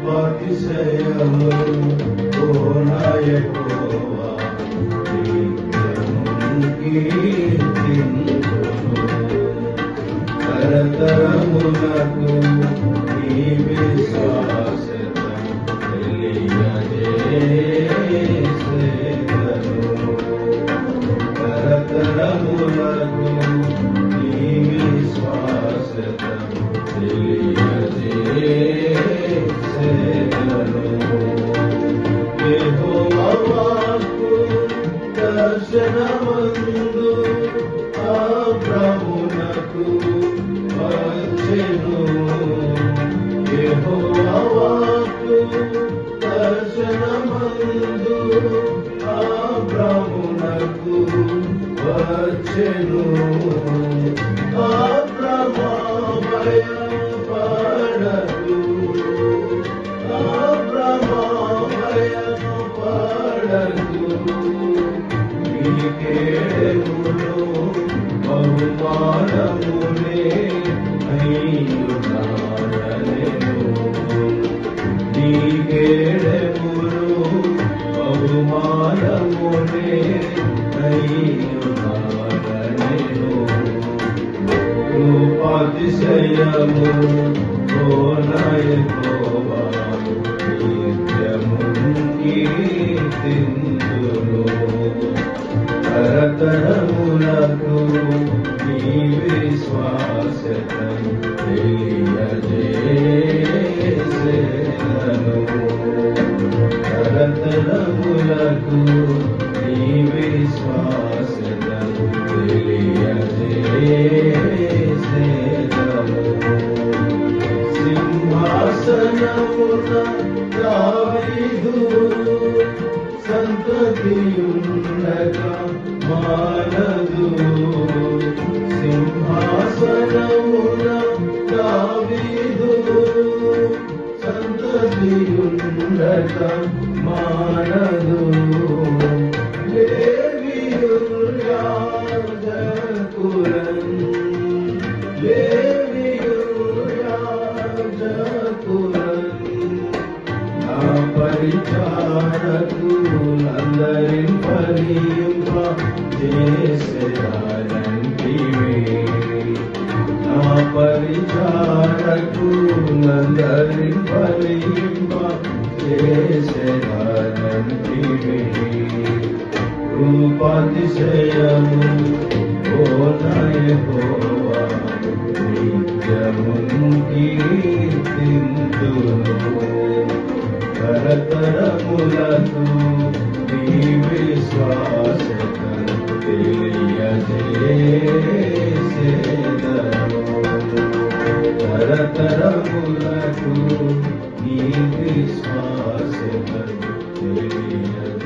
గోపాతిశయము ఓ నాయకోవా కీర్తించును తరతరమునకు దర్శనమందు ఆ ప్రభునకు వచ్చెను యెహోవాకు దర్శనమందు ఆ ప్రభునకు వచ్చెను నీకేమును బహుమానమునే అయ్యున్నాడనెను నీకేడెమును బహుమానమునే అయ్యున్నాడనెను తరతరములకు నీ విశ్వాసతం తెలియజేసేదను. తరతరములకు నీ విశ్వాసతం తెలియజేసేదను. సింహాసనమున దావీదు సంతతియుండగా సంతతియుండగా మానదు లేవియుర్యాజకులం నా చేసేదానంటివే నా పరిచారకు అందరి ఫలింప చేసేదానంటివే రూపాతిశయము ఓ నయహోవా నిత్యము నీ తెలియజే తరతరములకు ఈ విశ్వాసము తెలియదు